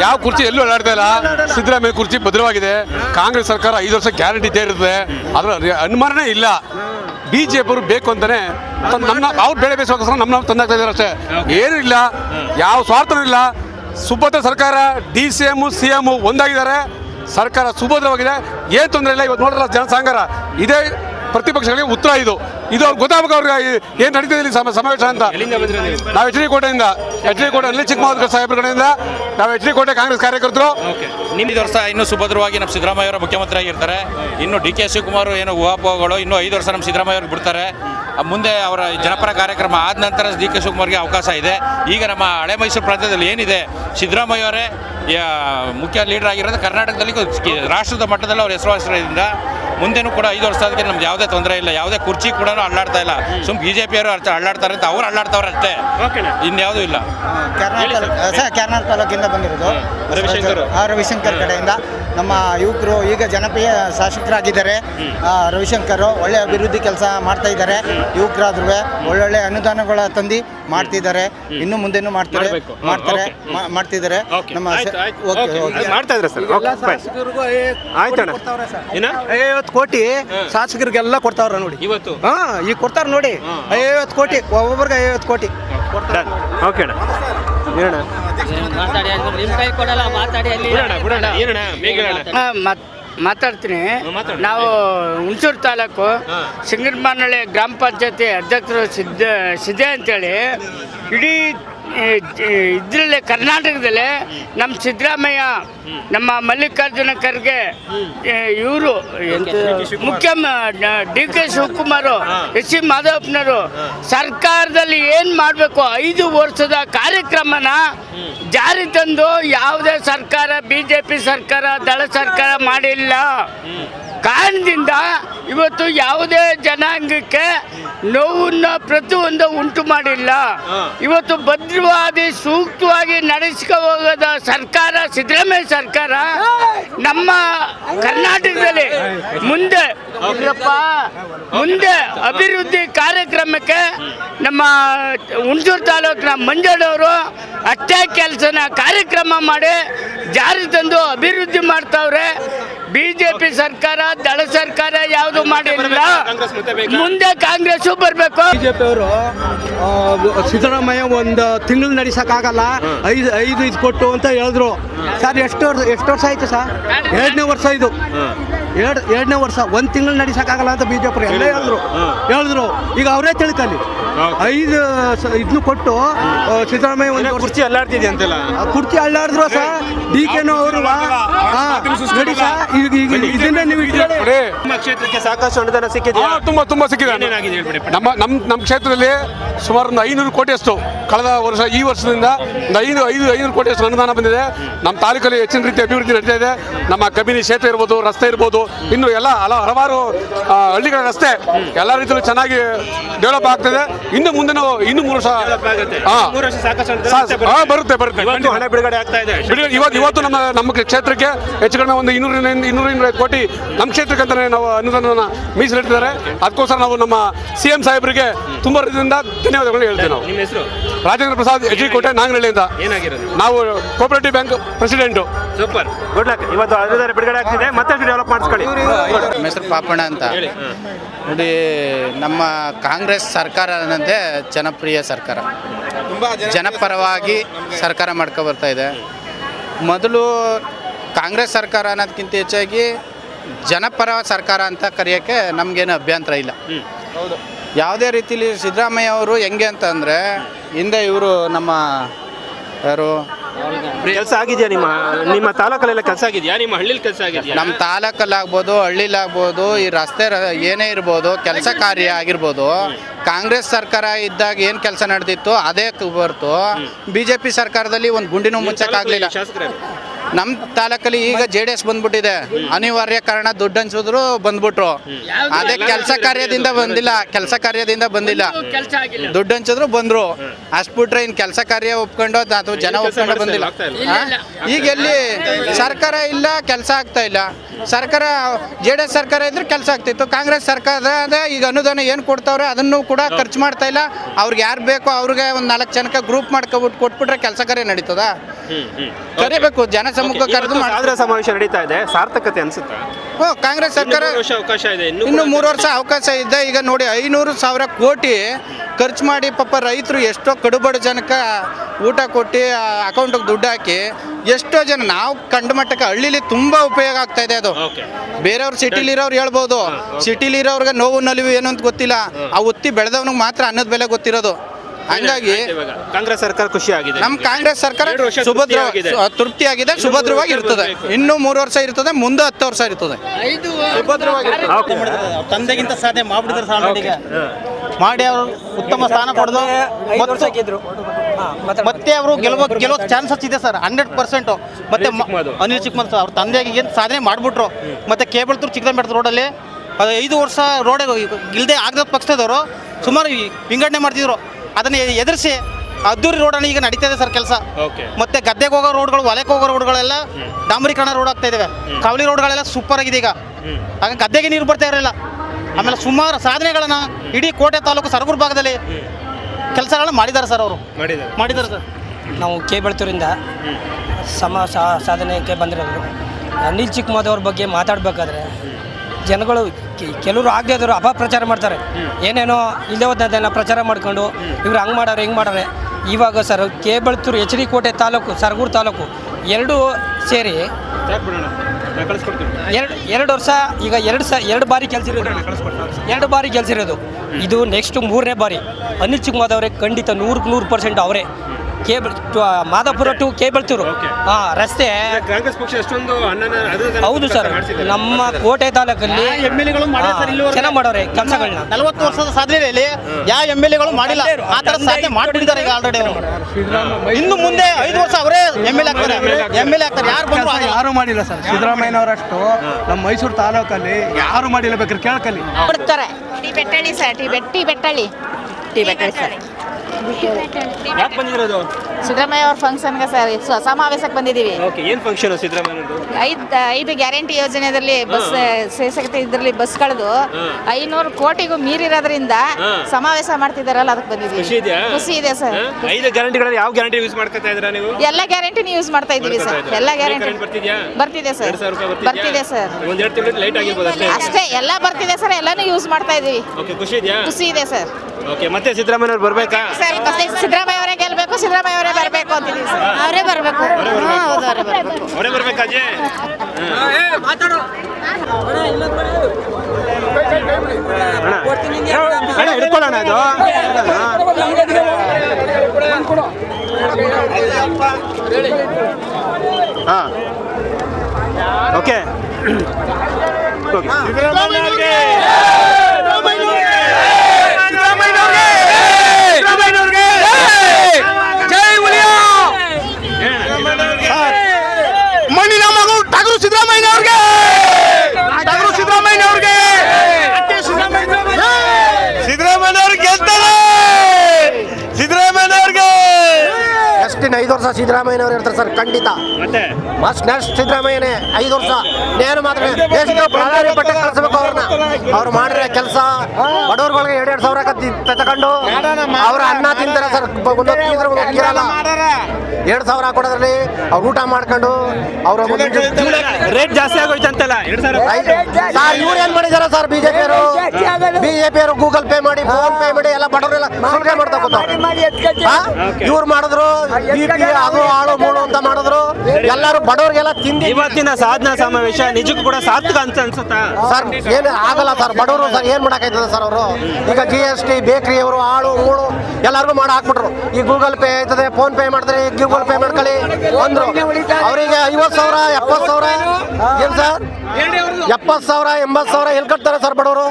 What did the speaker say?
ಯಾವ ಕುರ್ಚಿ ಎಲ್ಲೂ ಓಡಾಡ್ತಾ ಇಲ್ಲ. ಸಿದ್ದರಾಮಯ್ಯ ಕುರ್ಚಿ ಭದ್ರವಾಗಿದೆ. ಕಾಂಗ್ರೆಸ್ ಸರ್ಕಾರ ಐದು ವರ್ಷ ಗ್ಯಾರಂಟಿ ಇದ್ದೇ ಇರುತ್ತೆ ಅದರ ಅನುಮಾನನೇ ಇಲ್ಲ. ಬಿಜೆಪಿ ಅವರು ಬೇಕು ಅಂತಾನೆ ತನ್ನ- ನಮ್ಮ ಅವ್ರು ಬೆಳೆ ಬೇಯಿಸೋಕೋಸ್ಕರ ನಮ್ಮ ನಾವು ತಂದಾಗ್ತಾ ಇದ್ದಾರೆ ಅಷ್ಟೇ. ಏನೂ ಇಲ್ಲ. ಯಾವ ಸ್ವಾರ್ಥನೂ ಇಲ್ಲ. ಸುಭದ್ರ ಸರ್ಕಾರ D C M C M ಒಂದಾಗಿದ್ದಾರೆ. ಸರ್ಕಾರ ಸುಭದ್ರವಾಗಿದೆ. ಏನು ತೊಂದರೆ ಇಲ್ಲ. ಇವತ್ತು ನೋಡ್ರಲ್ಲ ಜನಸಾಂಗರ. ಇದೇ ಪ್ರತಿಪಕ್ಷಗಳಿಗೆ ಉತ್ತರ ಇದು. ಇದು ಅವ್ರಿಗೆ ಗೊತ್ತಾಗಬೇಕು ಅವ್ರಿಗೆ ಏನು ನಡೀತಿದೆ ಇಲ್ಲಿ ಸಮ- ಸಮಾವೇಶ ಅಂತ. ನಾವು? ಎಚ್ ಡಿ ಕೋಟೆಯಿಂದ. ಎಚ್ ಡಿ ಕೋಟೆಯಲ್ಲಿ ಚಿಕ್ಕಮಗಳೂರು ಸಾಹೇಬ್ರ ಕಡೆಯಿಂದ. ನಾವು ಎಚ್ ಡಿ ಕೋಟೆ ಕಾಂಗ್ರೆಸ್ ಕಾರ್ಯಕರ್ತರು. ನಿಮ್ದು ವರ್ಷ ಇನ್ನು ಸುಭದ್ರವಾಗಿ ನಮ್ಮ ಸಿದ್ದರಾಮಯ್ಯ ಅವರ ಮುಖ್ಯಮಂತ್ರಿ ಆಗಿರ್ತಾರೆ ಇನ್ನು ಡಿ ಕೆ ಶಿವಕುಮಾರ್ ಏನು ಊಹಾಪೋಹಗಳು ಇನ್ನು ಐದು ವರ್ಷ ನಮ್ಮ ಸಿದ್ದರಾಮಯ್ಯ ಅವ್ರಿಗೆ ಬಿಡ್ತಾರೆ. ಮುಂದೆ ಅವರ ಜನಪರ ಕಾರ್ಯಕ್ರಮ ಆದ ನಂತರ ಡಿ ಕೆ ಶಿವಕುಮಾರ್ಗೆ ಅವಕಾಶ ಇದೆ. ಈಗ ನಮ್ಮ ಹಳೆ ಮೈಸೂರು ಪ್ರಾಂತ್ಯದಲ್ಲಿ ಏನಿದೆ? ಸಿದ್ದರಾಮಯ್ಯ ಅವರೇ ಮುಖ್ಯ ಲೀಡರ್ ಆಗಿರೋದು ಕರ್ನಾಟಕದಲ್ಲಿ, ರಾಷ್ಟ್ರದ ಮಟ್ಟದಲ್ಲಿ ಅವ್ರ ಹೆಸರುವಾಸಿರೋದ್ರಿಂದ ಮುಂದೆನೂ ಕೂಡ ಐದು ವರ್ಷದಕ್ಕೆ ನಮ್ಗೆ ಯಾವುದೇ ತೊಂದರೆ ಇಲ್ಲ. ಯಾವುದೇ ಕುರ್ಚಿ ಕೂಡ ಅಲ್ಲಾಡ್ತಾ ಇಲ್ಲ. ಸುಮ್ ಬಿ ಜೆ ಪಿಯವರು ಅಲ್ಲಾಡ್ತಾರೆ ಅಂತ ಅವ್ರು ಅಲ್ಲಾಡ್ತಾವ್ರೆ ಅಷ್ಟೇ. ಇನ್ಯಾವುದೂ ಇಲ್ಲ. ಕರ್ನಾಟಕ ಸರ್ ಕ್ಯಾರ್ನಾಲ್ ತಾಲೂಕಿಂದ ಬಂದಿರೋದು. ರವಿಶಂಕರ್. ಆ, ರವಿಶಂಕರ್ ಕಡೆಯಿಂದ ನಮ್ಮ ಯುವಕರು ಈಗ ಜನಪ್ರಿಯ ಶಾಸಕರಾಗಿದ್ದಾರೆ. ಆ, ರವಿಶಂಕರ್ ಒಳ್ಳೆ ಅಭಿವೃದ್ಧಿ ಕೆಲಸ ಮಾಡ್ತಾ ಇದ್ದಾರೆ. ಯುವಕರಾದ್ರೂ ಒಳ್ಳೊಳ್ಳೆ ಅನುದಾನಗಳ ತಂದು ಮಾಡ್ತಿದ್ದಾರೆ. ಇನ್ನು ಮುಂದೆನೂ ಮಾಡ್ತಾರೆ. ಮಾಡ್ತಾರೆ. ಮಾಡ್ತಿದ್ದಾರೆ. ನಮ್ಮ ಆಯ್ತು, ಆಯ್ತು. Okay, okay. ಓಕೆ. ಮಾಡ್ತಾ ಸರ್? ಏನ ಐವತ್ತು ಕೋಟಿ ಶಾಸಕರಿಗೆಲ್ಲ ಕೊಡ್ತಾವ್ರ ನೋಡಿ. ಇವತ್ತು? ಹಾ ಈಗ ಕೊಡ್ತಾರ ನೋಡಿ. ಐವತ್ತು ಕೋಟಿ ಒಬ್ಬೊಬ್ರಿಗೆ ಐವತ್ತು ಕೋಟಿ. ಓಕೆ ಅಣ್ಣ ಏನಣ್ಣ ಮಾತಾಡಿ ಅದು ನಿಮ್ಮ ಕೈ ಕೊಡಲ್ಲ ಮಾತಾಡಿ ಅಲ್ಲಿ ಬಿಡೋಣ ಬಿಡೋಣ ಏನಣ್ಣ ಬೇಗ ಹೇಳಣ್ಣ ಮಾತಾಡ್ತೀನಿ ನಾವು ಹುಣಸೂರು ತಾಲೂಕು ಸಿಂಗರ್ಮಾನಹಳ್ಳಿ ಗ್ರಾಮ ಪಂಚಾಯತಿ ಅಧ್ಯಕ್ಷರು ಸಿದ್ದ ಸಿದ್ದೆ ಅಂತೇಳಿ ಇಡೀ ಇದರಲ್ಲಿ ಕರ್ನಾಟಕದಲ್ಲೇ ನಮ್ಮ ಸಿದ್ದರಾಮಯ್ಯ ನಮ್ಮ ಮಲ್ಲಿಕಾರ್ಜುನ ಖರ್ಗೆ ಇವರು ಮುಖ್ಯ D K Shivakumar S C ಮಾಧವಪ್ಪನವರು ಸರ್ಕಾರದಲ್ಲಿ ಏನು ಮಾಡಬೇಕು? ಐದು ವರ್ಷದ ಕಾರ್ಯಕ್ರಮನ ಜಾರಿ ತಂದು ಯಾವುದೇ ಸರ್ಕಾರ ಬಿ ಜೆ ಪಿ ಸರ್ಕಾರ ದಳ ಸರ್ಕಾರ ಮಾಡಿಲ್ಲ. ಕಾರಣದಿಂದ ಇವತ್ತು ಯಾವುದೇ ಜನಾಂಗಕ್ಕೆ ನೋವನ್ನ ಪ್ರತಿಯೊಂದು ಉಂಟು ಮಾಡಿಲ್ಲ. ಇವತ್ತು ಭದ್ರವಾದಿ ಸೂಕ್ತವಾಗಿ ಹೋಗೋದ ಸರ್ಕಾರ, ಸಿದ್ದರಾಮಯ್ಯ ಸರ್ಕಾರ ನಮ್ಮ ಕರ್ನಾಟಕದಲ್ಲಿ ಮುಂದೆ ಮುಂದೆ ಅಭಿವೃದ್ಧಿ ಕಾರ್ಯಕ್ರಮಕ್ಕೆ ನಮ್ಮ ಹುಣಸೂರು ತಾಲೂಕಿನ ಮಂಜಳವರು ಅಷ್ಟೇ ಕೆಲಸನ ಕಾರ್ಯಕ್ರಮ ಮಾಡಿ ಜಾರಿ ತಂದು ಅಭಿವೃದ್ಧಿ ಮಾಡ್ತಾವ್ರೆ. ಬಿಜೆಪಿ ಸರ್ಕಾರ ದಳ ಸರ್ಕಾರ ಯಾವುದು ಬೇಕಾ? ಮುಂದೆ ಕಾಂಗ್ರೆಸ್ ಬರಬೇಕು. ಬಿಜೆಪಿ ಅವರು ಸಿದ್ದರಾಮಯ್ಯ ಒಂದು ತಿಂಗಳು ನಡೆಸಕ್ಕಾಗಲ್ಲ ಐದು ಐದು ಇದು ಕೊಟ್ಟು ಅಂತ ಹೇಳಿದ್ರು. ಸರ್ ಎಷ್ಟು ವರ್ಷ ಎಷ್ಟು ವರ್ಷ ಆಯ್ತು ಸರ್? ಎರಡನೇ ವರ್ಷ ಇದು. ಎರಡು ಎರಡನೇ ವರ್ಷ ಒಂದು ತಿಂಗಳು ನಡೆಸಕ್ಕಾಗಲ್ಲ ಅಂತ ಬಿಜೆಪಿ ಎಲ್ಲ ಹೇಳಿದ್ರು. ಹೇಳಿದ್ರು. ಈಗ ಅವರೇ ತಿಳ್ಕೊಳ್ಳಿ ಐದು ಇದನ್ನು ಕೊಟ್ಟು ಸಿದ್ದರಾಮಯ್ಯ ಒಂದು ಕುರ್ಚಿ ಅಲ್ಲಾಡ್ತಿದೆ ಅಂತೆಲ್ಲ? ಆ ಕುರ್ಚಿ ಅಲ್ಲಾಡಿದ್ರು ಸರ್ ಡಿ ಕೆನೋ ಅವರು ನೋಡಿ ಸರ್ ಈಗ ಈಗ ಇದನ್ನ ನೀವು ಕ್ಷೇತ್ರಕ್ಕೆ ಸಾಕಷ್ಟು ಅನುದಾನ ಸಿಕ್ಕಿದೆಯಾ? ಆ, ತುಂಬಾ ತುಂಬಾ ಸಿಕ್ಕಿದೆ. ನಮ್ಮ ನಮ್ಮ ನಮ್ಮ ಕ್ಷೇತ್ರದಲ್ಲಿ ಸುಮಾರು ಒಂದು ಐನೂರು ಕೋಟಿ ಅಷ್ಟು ಕಳೆದ ವರ್ಷ ಈ ವರ್ಷದಿಂದ ಒಂದು ಐದು ಐದು ಐನೂರು ಕೋಟಿ ಅಷ್ಟು ಅನುದಾನ ಬಂದಿದೆ. ನಮ್ಮ ತಾಲೂಕಲ್ಲಿ ಹೆಚ್ಚಿನ ರೀತಿ ಅಭಿವೃದ್ಧಿ ನಡೀತಾ ಇದೆ. ನಮ್ಮ ಕಬಿನಿ ಸೇತುವೆ ಇರ್ಬೋದು ರಸ್ತೆ ಇರ್ಬೋದು ಇನ್ನು ಎಲ್ಲ ಹಲ ಹಲವಾರು ಹಳ್ಳಿಗಳ ರಸ್ತೆ ಎಲ್ಲ ರೀತಿಯಲ್ಲೂ ಚೆನ್ನಾಗಿ ಡೆವಲಪ್ ಆಗ್ತಿದೆ. ಇನ್ನು ಮುಂದೆ ಇನ್ನು ಮೂರು ವರ್ಷ ಹಾ. ಬರುತ್ತೆ. ಬರುತ್ತೆ ಬಿಡುಗಡೆ ಇವತ್ತು ಇವತ್ತು ನಮ್ಮ ನಮ್ಮ ಕ್ಷೇತ್ರಕ್ಕೆ ಹೆಚ್ಚು ಕಡಿಮೆ ಒಂದು ಇನ್ನೂರಿಂದ ಇನ್ನೂರ ಇನ್ನೂರೈದು ಕೋಟಿ ನಮ್ಮ ಕ್ಷೇತ್ರಕ್ಕೆ ಅಂತಲೇ ನಾವು ಅನುದಾನವನ್ನು ಮೀಸಲಿಟ್ಟಿದ್ದಾರೆ. ಅದಕ್ಕೋಸ್ಕರ ನಾವು ನಮ್ಮ ಸಿ ಎಂ ಸಾಹೇಬರಿಗೆ ತುಂಬ ರೀತಿಯಿಂದ ಧನ್ಯವಾದಗಳು ಹೇಳ್ತೇವೆ ನಾವು. ನಿಮ್ಮ ಹೆಸರು? ರಾಜೇಂದ್ರ ಪ್ರಸಾದ್ ಎಚ್ ಡಿ ಕೋಟೆ ನಾಗನಹಳ್ಳಿಯಿಂದ ಏನಾಗಿರೋದು ನಾವು? Cooperative bank president. Super. Good luck. ಇವತ್ತು ಅನುದಾನ ಬಿಡುಗಡೆ ಆಗ್ತಿದೆ. ಮತ್ತಷ್ಟು ಡೆವಲಪ್ ಮಾಡಿಸ್ಕೊಳ್ಳಿ. ನಮ್ಮ ಹೆಸರು ಪಾಪಣ್ಣ ಅಂತ. ನೋಡಿ ನಮ್ಮ ಕಾಂಗ್ರೆಸ್ ಸರ್ಕಾರ ಅನ್ನೋದೇ ಜನಪ್ರಿಯ ಸರ್ಕಾರ. ಜನಪರವಾಗಿ ಸರ್ಕಾರ ಮಾಡ್ಕೊ ಬರ್ತಾ ಇದೆ. ಮೊದಲು ಕಾಂಗ್ರೆಸ್ ಸರ್ಕಾರ ಅನ್ನೋದಕ್ಕಿಂತ ಹೆಚ್ಚಾಗಿ ಜನಪರ ಸರ್ಕಾರ ಅಂತ ಕರೆಯೋಕ್ಕೆ ನಮಗೇನು ಅಭ್ಯಂತರ ಇಲ್ಲ. ಯಾವುದೇ ರೀತಿಲಿ ಸಿದ್ದರಾಮಯ್ಯ ಅವರು ಹೆಂಗೆ ಅಂತಂದರೆ ಹಿಂದೆ ಇವರು ನಮ್ಮ ಯಾರು? ಕೆಲಸ ಆಗಿದೆಯಾ ನಿಮ್ಮ ನಿಮ್ಮ ತಾಲೂಕಲ್ಲೆಲ್ಲ ಕೆಲಸ ಆಗಿದೆಯಾ? ನಿಮ್ಮ ಹಳ್ಳಿಲಿ ಕೆಲಸ ಆಗಿದೆಯಾ? ನಮ್ಮ ತಾಲೂಕಲ್ಲಾಗ್ಬೋದು ಹಳ್ಳಿಲಾಗ್ಬೋದು ಈ ರಸ್ತೆ ರ- ಏನೇ ಇರ್ಬೋದು ಕೆಲಸ ಕಾರ್ಯ ಆಗಿರ್ಬೋದು ಕಾಂಗ್ರೆಸ್ ಸರ್ಕಾರ ಇದ್ದಾಗ ಏನು ಕೆಲಸ ನಡೆದಿತ್ತು ಅದೇ ಬರ್ತು ಬಿಜೆಪಿ ಬಿ ಜೆ ಪಿ ಸರ್ಕಾರದಲ್ಲಿ ಒಂದು ಗುಂಡಿನೂ ಮುಚ್ಚಕ್ಕಾಗಲಿಲ್ಲ. ಶಾಸಕರೇ ನಮ್ಮ ತಾಲೂಕಲ್ಲಿ ಈಗ ಜೆ ಡಿ ಎಸ್ ಬಂದ್ಬಿಟ್ಟಿದೆ. ಅನಿವಾರ್ಯ ಕಾರಣ ದುಡ್ಡು ಹಂಚಿದ್ರು ಬಂದ್ಬಿಟ್ರು. ಅದೇ ಕೆಲಸ ಕಾರ್ಯದಿಂದ ಬಂದಿಲ್ಲ ಕೆಲಸ ಕಾರ್ಯದಿಂದ ಬಂದಿಲ್ಲ. ದುಡ್ಡು ಹಂಚಿದ್ರು ಬಂದ್ರು. ಅಷ್ಟು ಬಿಟ್ರೆ ಇನ್ನು ಕೆಲಸ ಕಾರ್ಯ ಒಪ್ಕೊಂಡು ಅಥವಾ ಜನ ಒಪ್ಕೊಂಡು ಬಂದಿಲ್ಲ? ಈಗ ಎಲ್ಲಿ ಸರ್ಕಾರ ಇಲ್ಲ ಕೆಲಸ ಆಗ್ತಾ ಇಲ್ಲ. ಸರ್ಕಾರ ಜೆ ಡಿ ಎಸ್ ಸರ್ಕಾರ ಇದ್ರೆ ಕೆಲಸ ಆಗ್ತಿತ್ತು. ಕಾಂಗ್ರೆಸ್ ಸರ್ಕಾರದ ಈಗ ಅನುದಾನ ಏನು ಕೊಡ್ತಾವ್ರೆ ಅದನ್ನು ಕೂಡ ಖರ್ಚು ಮಾಡ್ತಾ ಇಲ್ಲ. ಅವ್ರಿಗೆ ಯಾರು ಬೇಕೋ ಅವ್ರಿಗೆ ಒಂದು ನಾಲ್ಕು ಜನಕ್ಕೆ ಗ್ರೂಪ್ ಮಾಡ್ಕೊಬಿಟ್ಟು ಕೊಟ್ಬಿಟ್ರೆ ಕೆಲಸ ಕಾರ್ಯ ನಡೀತದ? ಕರಿಬೇಕು ಜನಸಮ್ಮುಖ ಕರೆದು ಸಾಧನ ಸಮಾವೇಶ ನಡೀತಾ ಇದೆ. ಸಾರ್ಥಕತೆ ಅನ್ಸುತ್ತೆ? ಓ ಕಾಂಗ್ರೆಸ್ ಸರ್ಕಾರ ವರ್ಷ ಅವಕಾಶ ಇದೆ ಇನ್ನು ಮೂರು ವರ್ಷ ಅವಕಾಶ ಇದೆ. ಈಗ ನೋಡಿ ಐನೂರು ಸಾವಿರ ಕೋಟಿ ಖರ್ಚು ಮಾಡಿ ಪಾಪ ರೈತರು ಎಷ್ಟೋ ಕಡುಬಡ ಜನಕ್ಕೆ ಊಟ ಕೊಟ್ಟು ಅಕೌಂಟಿಗೆ ದುಡ್ಡು ಹಾಕಿ ಎಷ್ಟೋ ಜನ ನಾವು ಕಂಡ ಮಟ್ಟಕ್ಕೆ ಹಳ್ಳಿಲಿ ತುಂಬ ಉಪಯೋಗ ಆಗ್ತಾ ಇದೆ ಅದು. ಬೇರೆಯವ್ರ ಬೇರೆಯವ್ರು ಸಿಟಿಲಿ ಇರೋರು ಹೇಳ್ಬೋದು ಸಿಟಿಲಿರೋರ್ಗೆ ನೋವು ನಲಿವು ಏನು ಅಂತ ಗೊತ್ತಿಲ್ಲ. ಆ ಒತ್ತಿ ಬೆಳೆದವನಿಗೆ ಮಾತ್ರ ಅನ್ನದ ಬೆಲೆ ಗೊತ್ತಿರೋದು. ಹಂಗಾಗಿ ಇವಾಗ. ಕಾಂಗ್ರೆಸ್ ಸರ್ಕಾರ ಖುಷಿ ಆಗಿದೆ ನಮ್ಮ ಕಾಂಗ್ರೆಸ್ ಸರ್ಕಾರ ಎರಡು ವರ್ಷ ಸುಭದ್ರ ತೃಪ್ತಿಯಾಗಿದೆ. ಆಗಿದೆ ತೃಪ್ತಿಯಾಗಿದೆ ಸುಭದ್ರವಾಗಿ ಇರ್ತದೆ. ಇನ್ನು ಮೂರು ವರ್ಷ ಇರ್ತದೆ ಮುಂದೆ ಹತ್ತು ವರ್ಷ ಇರ್ತದೆ. ತಂದೆಗಿಂತ ಸಾಧನೆ ಮಾಡ್ಬಿಟ್ಟಿದ್ದಾರೆ ಸರ್ ಈಗ. ಮಾಡಿ ಅವರು ಉತ್ತಮ ಸ್ಥಾನ ಪಡೆದು ಮತ್ತು- ಮತ್ತೆ ಅವರು ಗೆಲ್ಲುವ ಗೆಲ್ಲೋ ಚಾನ್ಸಸ್ ಇದೆ ಸರ್. ಹಂಡ್ರೆಡ್ ಪರ್ಸೆಂಟ್ ಮತ್ತೆ ಮ-. ಅನಿಲ್ ಚಿಕ್ಕಮದ್ ಸರ್. ಅವ್ರ ತಂದೆಗೆ ಏನು ಸಾಧನೆ ಮಾಡಿಬಿಟ್ರು. ಮತ್ತೆ ಕೇಬಲ್ ತುರ್ ಚಿಕ್ಕದಂಬೇಡ ರೋಡಲ್ಲಿ ಅದು ಐದು ವರ್ಷ ರೋಡ್ ಇಲ್ಲದೆ ಆಗದ ಪಕ್ಷದವರು ಸುಮಾರು ಈ- ವಿಂಗಡಣೆ ಮಾಡ್ತಿದ್ರು. ಅದನ್ನ ಎದುರಿಸಿ ಅದ್ದೂರಿ ರೋಡನ್ನು ಈಗ ನಡೀತಾ ಇದೆ ಸರ್ ಕೆಲಸ. ಓಕೆ ಮತ್ತೆ ಗದ್ದೆಗೆ ಹೋಗೋ ರೋಡ್ಗಳು ಹೊಲಕ್ಕೆ ಹೋಗೋ ರೋಡ್ಗಳೆಲ್ಲ ಡಾಂಬರೀಕರಣ ರೋಡ್ ಆಗ್ತಾ ಇದಾವೆ. ಕಾವಲಿ ರೋಡ್ಗಳೆಲ್ಲ ಸೂಪರ್ ಆಗಿದೆ ಈಗ. ಹಾಗೆ ಗದ್ದೆಗೆ ನೀರು ಬರ್ತಾ ಇರಲಿಲ್ಲ. ಆಮೇಲೆ ಸುಮಾರು ಸಾಧನೆಗಳನ್ನ ಇಡೀ ಕೋಟೆ ತಾಲೂಕು ಸರಗೂರು ಭಾಗದಲ್ಲಿ ಕೆಲಸಗಳನ್ನ ಮಾಡಿದ್ದಾರೆ ಸರ್ ಅವರು. ಮಾಡಿದ್ದಾರೆ. ಮಾಡಿದ್ದಾರೆ ಸರ್. ನಾವು ಕೆ ಬೆಳ್ತೂರಿಂದ ಸಮ ಸಾಧನೆಗೆ ಬಂದಿರೋದು. ಅನಿಲ್ ಚಿಕ್ಕಮದವ್ರ ಬಗ್ಗೆ ಮಾತಾಡಬೇಕಾದ್ರೆ ಜನಗಳು ಕೆಲವರು ಆಗದೆ ಇದ್ರು ಅಪಪ್ರಚಾರ ಮಾಡ್ತಾರೆ. ಏನೇನೋ ಇಲ್ಲೇ ಹೋದನ್ನೆಲ್ಲ ಪ್ರಚಾರ ಮಾಡ್ಕೊಂಡು ಇವ್ರು ಹಂಗೆ ಮಾಡೋರು ಹೆಂಗೆ ಮಾಡೋರೆ ಇವಾಗ ಸರ್ ಕೇಬಳ್ತೂರು ಎಚ್ ಡಿ ಕೋಟೆ ತಾಲೂಕು ಸರ್ಗೂರು ತಾಲೂಕು ಎರಡೂ ಸೇರಿ ಎರಡು ಎರಡು ವರ್ಷ ಈಗ ಎರಡು ಸ ಎರಡು ಬಾರಿ ಕೆಲಸ ಇರೋದು. ಎರಡು ಬಾರಿ ಕೆಲಸ ಇರೋದು. ಇದು ನೆಕ್ಸ್ಟ್ ಮೂರನೇ ಬಾರಿ. ಅನಿಲ್ ಚಿಕ್ಕಮಾದವ್ರೆ ಖಂಡಿತ ನೂರಕ್ಕೆ ನೂರು ಪರ್ಸೆಂಟ್ ಅವರೇ. ಕೇಬಲ್ ಮಾದಾಪುರ ಟು ಕೇಬಳ್ತೂರು ತೂರು. ಹಾಂ ರಸ್ತೆ. ಕಾಂಗ್ರೆಸ್ ಪಕ್ಷ ಎಷ್ಟೊಂದು ಹೌದು ಸರ್. ನಮ್ಮ ಕೋಟೆ ತಾಲೂಕಲ್ಲಿ ಎಂ ಎಲ್ ಎಗಳು. ಚೆನ್ನಾಗಿ ಮಾಡೋರೆ ಕೆಲಸಗಳನ್ನ ನಲವತ್ತು ವರ್ಷದ ಸಾಧನೆಯಲ್ಲಿ ಯಾವ ಎಂ ಎಲ್ ಎಗಳು ಮಾಡಿಲ್ಲ. ಆ ಥರ ಸಾಧನೆ ಮಾಡಿಬಿಟ್ಟಿದ್ದಾರೆ ಈಗ ಆಲ್ರೆಡಿ ಅವರು. ಇನ್ನು ಮುಂದೆ ಐದು ವರ್ಷ ಅವರೇ ಎಂ ಎಲ್ ಆಗ್ತಾರೆ. ಎಂ ಎಲ್ ಆಗ್ತಾರೆ. ಯಾರು ಬಂದು ಯಾರು ಮಾಡಿಲ್ಲ ಸರ್? ಸಿದ್ದರಾಮಯ್ಯನವರಷ್ಟು ನಮ್ಮ ಮೈಸೂರು ತಾಲೂಕಲ್ಲಿ ಯಾರು ಮಾಡಿಲ್ಲ ಬೇಕಾದ್ರೆ ಕೇಳ್ಕಲ್ಲಿ ಕೊಡ್ತಾರೆ. ಟಿ ಬೆಟ್ಟಳ್ಳಿ ಸರ್ ಟಿ ಬೆಟ್ಟಿ ಬೆಟ್ಟಳಿ ಬೆಟ್ಟಳ್ಳಿ. ಬೆಟ್ಟಳಿ ಬೆಟ್ಟಳ್ಳಿ ಸರ್. ಯಾಕೆ ಬಂದಿರೋದು ಸಿದ್ದರಾಮಯ್ಯ ಅವ್ರ ಫಂಕ್ಷನ್ಗೆ ಸರ್. ಸ- ಸಮಾವೇಶಕ್ಕೆ ಬಂದಿದ್ದೀವಿ. ಓಕೆ ಏನು ಫಂಕ್ಷನ್ ಸಿದ್ದರಾಮಯ್ಯನದು ಐದು ಐದು ಗ್ಯಾರಂಟಿ ಯೋಜನೆಯಲ್ಲಿ ಬಸ್ ಸೇಸಕತೆ ಇದರಲ್ಲಿ ಬಸ್ಗಳದು ಐನೂರು ಕೋಟಿಗೂ ಮೀರಿರೋದ್ರಿಂದ ಸಮಾವೇಶ ಮಾಡ್ತಿದ್ದಾರಲ್ಲ ಅದಕ್ಕೆ ಖುಷಿ ಬಂದಿದ್ದೀವಿ ಇದೆಯಾ? ಖುಷಿ ಇದೆ ಸರ್. ಹಾ? ಐದು ಗ್ಯಾರಂಟಿಗಳಲ್ಲಿ ಯಾವ ಗ್ಯಾರಂಟಿ ಯೂಸ್ ಮಾಡ್ಕೊತಾ ಇದ್ದೀರಾ ನೀವು? ಎಲ್ಲ ಗ್ಯಾರಂಟಿನೂ ಯೂಸ್ ಮಾಡ್ತಾ ಇದ್ದೀವಿ ಸರ್? ಎಲ್ಲ ಗ್ಯಾರಂಟಿ current ಬರ್ತಿದ್ಯಾ? ಬರ್ತಿದೆ ಸರ್. ಎರಡು ಸಾವಿರ ರೂಪಾಯಿ ಬರ್ತಿದೆ ಸರ್. ಒಂದೆರಡು ತಿಂಗಳು ಲೈಟ್ ಆಗಿರ್ಬೋದು ಅಷ್ಟೇ. ಅಷ್ಟೇ ಎಲ್ಲ ಬರ್ತಿದೆ ಸರ್. ಎಲ್ಲಾನು ಯೂಸ್ ಮಾಡ್ತಾ ಇದ್ದೀವಿ. ಓಕೆ ಖುಷಿ ಇದೆಯಾ? ಖುಷಿ ಇದೆ ಸರ್. ಓಕೆ ಮತ್ತೆ ಸಿದ್ದರಾಮಯ್ಯವ್ರು ಬರ್ಬೇಕಾ? ಸರ್ ಮತ್ತೆ ಸಿದ್ದರಾಮಯ್ಯ ಅವರೇ ಗೆಲ್ಬೇಕು ಸಿದ್ದರಾಮಯ್ಯ ಅವರೇ ಬರಬೇಕು ಅಂತಿದ್ದೀವಿ ಸರ್ ಅವರೇ ಬರಬೇಕು. ಹೌದು ಅವರೇ ಬರಬೇಕು. ಅವರೇ ಬರ್ಬೇಕಾಜೆ ಅಣ್ಣ ಹಿಡ್ಕೊಳ್ಳೋಣ ಅದು. ಹಾಂ. ಓಕೆ. ಮಣ್ಣಿನ ಸಿದ್ದರಾಮಯ್ಯನವ್ರು ಇರ್ತಾರೆ ಸರ್ ಖಂಡಿತ. ಮಸ್ಟ್ ನೆಕ್ಸ್ಟ್ ಸಿದ್ದರಾಮಯ್ಯನೇ ಐದು ವರ್ಷ. ನೇರು ಮಾತ್ರ ದೇಶದ ಪ್ರಧಾನಿ ಪಟ್ಟ ಕಳಿಸ್ಬೇಕು ಅವ್ರನ್ನ. ಅವ್ರು ಮಾಡಿರೋ ಕೆಲಸ ಬಡವ್ರಗಳಿಗೆ ಎರಡು ಎರಡು ಸಾವಿರ ತಗೊಂಡು ಅವ್ರ ಅನ್ನ ತಿಂತಾರೆ ಸರ್. ಇರಲ್ಲ ಎರಡು ಸಾವಿರ ಕೊಡೋದ್ರಲ್ಲಿ ಅವ್ರು ಊಟ ಮಾಡ್ಕೊಂಡು ಅವ್ರ ರೇಟ್ ಜಾಸ್ತಿ ಸರ್ ಇವ್ರು ಏನ್ ಮಾಡಿದಾರ ಸರ್ ಬಿಜೆಪಿ ಅವರು ಬಿಜೆಪಿ ಅವರು ಗೂಗಲ್ ಪೇ ಮಾಡಿ ಫೋನ್ ಪೇ ಮಾಡಿ ಎಲ್ಲ ಬಡವರೆಲ್ಲ ಸುಲಿಗೆ ಮಾಡ್ತಾ. ಇವ್ರು ಮಾಡಿದ್ರು ಅದು ಆಳು ಮೂಳು ಅಂತ ಮಾಡಿದ್ರು. ಎಲ್ಲರೂ ಬಡವರಿಗೆಲ್ಲ ತಿಂದಿ ಇವತ್ತಿನ ಸಾಧನಾ ಸಮಾವೇಶ ನಿಜಕ್ಕೂ ಕೂಡ ಸಾರ್ಥಕ ಅಂತ ಅನ್ಸುತ್ತಾ? ಸರ್ ಏನು ಆಗಲ್ಲ ಸರ್ ಬಡವರು ಸರ್ ಏನು ಮಾಡಕ್ಕಾಯ್ತದೆ ಸರ್ ಅವರು? ಈಗ ಜಿ ಎಸ್ ಟಿ ಬೇಕ್ರಿ ಅವರು ಆಳು ಮೂಳು ಎಲ್ಲರಿಗೂ ಮಾಡಿ ಹಾಕ್ಬಿಟ್ರು. ಈ ಗೂಗಲ್ ಪೇ ಆಯ್ತದೆ ಫೋನ್ ಪೇ ಮಾಡಿದ್ರೆ ಗೂಗಲ್ ಪೇ ಮಾಡ್ಕೊಳ್ಳಿ ಅಂದ್ರು. ಅವರಿಗೆ ಐವತ್ತು ಸಾವಿರ ಎಪ್ಪತ್ತು ಸಾವಿರ ಏನು ಸರ್? ಎಪ್ಪತ್ತು ಸಾವಿರ ಎಂಬತ್ತು ಸಾವಿರ ಎಲ್ಲಿ ಕಟ್ತಾರೆ ಸರ್ ಬಡವರು?